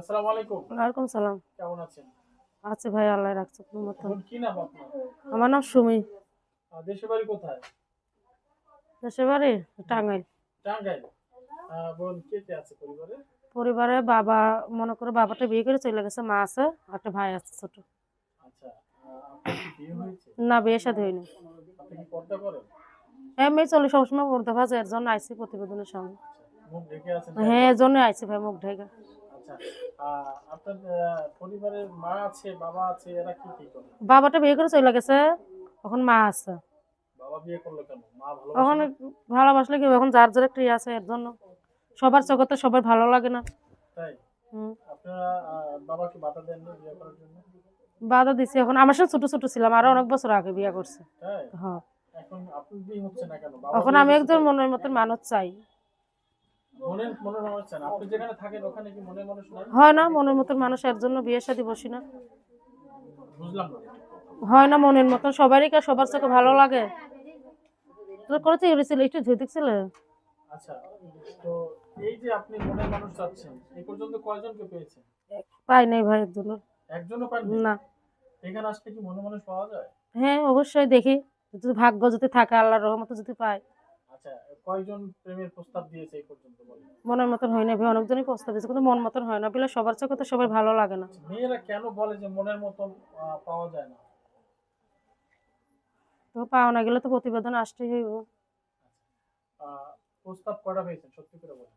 আসসালামু আলাইকুম। ওয়ালাইকুম সালাম। কেমন আছেন? আছে ভাই আল্লাহ রাখছে কোনো মতন কি নাম আপনার? আমার নাম সুমি। দেশের বাড়ি কোথায়? দেশের বাড়ি টাঙ্গাইল। টাঙ্গাইল। বোন কে কে আছে পরিবারে? পরিবারে বাবা মনে করো বাবাটা বিয়ে করে চলে গেছে মা আছে একটা ভাই আছে ছোট। আচ্ছা না বিয়ে সাথে হয়নি। হ্যাঁ পর্দা চলে সবসময় পড়তে ভাজে এর জন্য আইসি প্রতিবেদনের সঙ্গে। আচ্ছা, হ্যাঁ এর জন্য আইসি ভাই মুখ ঢেকে। আপনার পরিবারের মা আছে বাবা আছে এরা কি কি করে? বাবাটা বিয়ে করে চলে গেছে এখন মা আছে। বাবা বিয়ে করল কেন? মা ভালো এখন ভালোবাসলে কি এখন যার যার একটা ইয়ে আছে এর জন্য। সবার চোখে তো সবার ভালো লাগে না। তাই? আপনারা বাবাকে বাধা দেননি বিয়ে করার জন্য? বাধা দিছি এখন। আমার সাথে ছোট ছোট ছিলাম আরও অনেক বছর আগে বিয়ে করছে। হ্যাঁ। এখন আমি একজন মনের মতন মানুষ চাই। হয় না মনের মতন মানুষ এর জন্য বিয়ের সাথে বসি না। হয় না মনের মতন সবারই কে সবার চোখে ভালো লাগে। করেছে ইউরিছিল একটু ধুয়ে দেখছিল? আচ্ছা পাই নাই ভাই একজন একজনও না। এখানে আসলে কি মনের মানুষ পাওয়া যায়? হ্যাঁ অবশ্যই দেখি। যদি ভাগ্য যদি থাকে আল্লাহর রহমত যদি পাই আচ্ছা কয়জন প্রেমের প্রস্তাব দিয়েছে এই পর্যন্ত মনের মতন হয় না ভাই অনেকজনই প্রস্তাব দিয়েছে কিন্তু মন মতন হয় না। বলে সবার চোখে তো সবার ভালো লাগে না। মেয়েরা কেন বলে যে মনের মতন পাওয়া যায় না? তো পাওয়া না গেলে তো প্রতিবেদন আসতেই হইব। প্রস্তাব কয়টা পেয়েছেন? সত্যি করে বলেন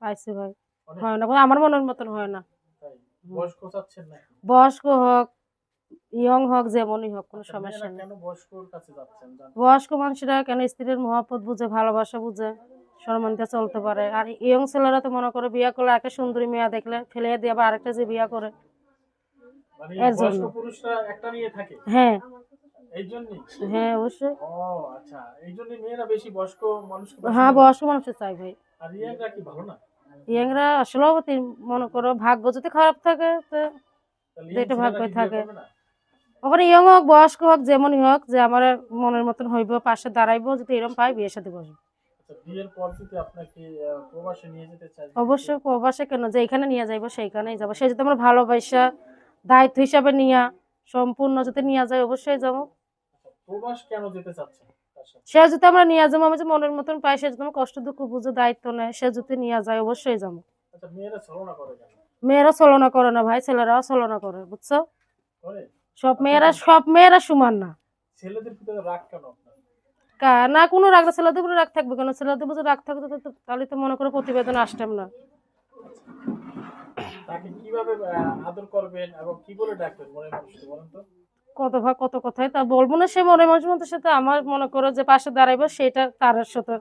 পাইছি ভাই। হয় না আমার মনের মতন হয় না। বয়স্ক চাচ্ছেন না বয়স্ক হোক ইয়ং হোক যেমনই হোক কোনো সমস্যা নেই? বয়স্ক মানুষরা কেন স্ত্রীর মহাপত বুঝে ভালোবাসা বুঝে সম্মানিত চলতে পারে? আর ইয়ং ছেলেরা তো মনে করে বিয়ে করলে একটা সুন্দরী মেয়ে দেখলে ফেলে দিয়ে আবার আরেকটা যে বিয়ে করে। মানে এর জন্য। একটা নিয়ে থাকে? হ্যাঁ। হ্যাঁ অবশ্যই। আচ্ছা। হ্যাঁ বয়স্ক মানুষের চাই ভাই। ইয়াংরা আসলেও মনে করো ভাগ্য যদি খারাপ থাকে তো ভাগ্যে বিয়ে থাকে। ওখানে ইয়ং হোক বয়স্ক হোক যেমনই হোক যে আমার মনের মতন হইব পাশে দাঁড়াইবো যদি এরকম পাই বিয়ের সাথে বসবো। আচ্ছা আহ, প্রবাসে কেন? যেখানে নিয়ে যাইবো সেইখানেই যাব। সে যদি আমার ভালোবাসা দায়িত্ব হিসাবে নিয়া সম্পূর্ণ যদি নিয়ে যায় অবশ্যই যাব। আচ্ছা, সে যদি আমরা নিয়ে যাব আমি যে মনের মতন পাই সে যদি আমার কষ্ট দুঃখ বুঝে দায়িত্ব নেয় সে যদি নিয়ে যায় অবশ্যই যাব। আচ্ছা মেয়েরা ছলনা করে না ভাই ছেলেরাও ছলনা করে বুঝছ? সব মেয়েরা সব মেয়েরা সমান না। ছেলেদের ভিতরে রাগ কেন না কোনো রাগ না ছেলেদের উপরে রাগ থাকবে কেন? ছেলেদের উপরে রাগ থাকবে তো- তো- তাহলে তো মনে করো প্রতিবেদন আসতাম না। তাকে কীভাবে আদর করবেন এবং কি বলে ডাকবেন মনে মানুষকে বলেন তো? কত ভাগ কত কথাই তা বলব না সে মনে মানুষ মতো সাথে আমার মনে করো যে পাশে দাঁড়াইবো সেটা তার সাথে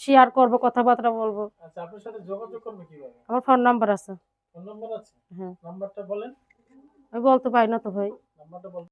শেয়ার করব কথাবার্তা বলব। আচ্ছা আপনার সাথে যোগাযোগ করবে কীভাবে? আমার ফোন নাম্বার আছে। ফোন নম্বর আছে? হ্যাঁ। নাম্বারটা বলেন। আমি বলতে পারি না তো ভাই।